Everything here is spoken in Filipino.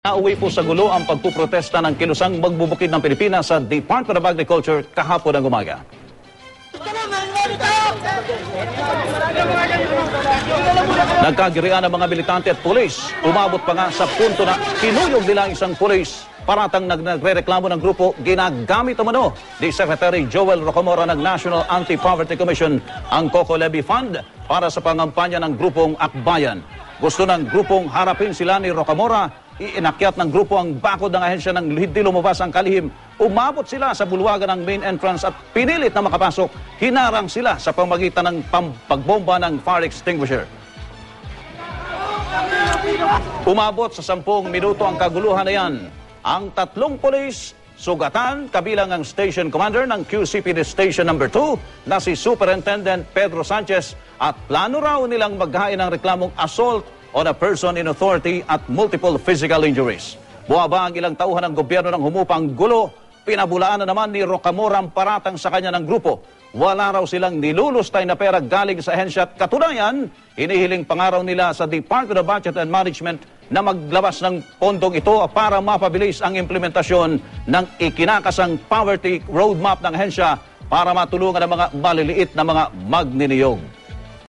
Nauwi po sa gulo ang pagpuprotesta ng kilusang magbubukid ng Pilipinas sa Department of Agriculture kahapon ng umaga. Nagkagirian ang mga militante at pulis. Umabot pa nga sa punto na kinuyog nila ang isang pulis. Paratang nag nagre-reklamo ng grupo, ginagamit umano ni Secretary Joel Rocamora ng National Anti-Poverty Commission ang Coco Levy Fund para sa pangampanya ng grupong Akbayan. Gusto ng grupong harapin sila ni Rocamora, iinakyat ng grupo ang bakod ng ahensya ng hindi lumabas ang kalihim. Umabot sila sa bulwagan ng main entrance at pinilit na makapasok. Hinarang sila sa pamagitan ng pam- pagbomba ng fire extinguisher. Umabot sa sampung minuto ang kaguluhan na yan. Ang tatlong polis, sugatan, kabilang ang station commander ng QCPD Station Number 2 na si Superintendent Pedro Sanchez at plano raw nilang maghain ng reklamong assault on a person in authority at multiple physical injuries. Buwaba ang ilang tauhan ng gobyerno ng humupang gulo, pinabulaan na naman ni Rocamora ang paratang sa kanya ng grupo. Wala raw silang nilulustay na pera galing sa ahensya at katunayan, inihiling pangaraw nila sa Department of Budget and Management na maglabas ng pondong ito para mapabilis ang implementasyon ng ikinakasang poverty roadmap ng ahensya para matulungan ang mga maliliit na mga magniniyog.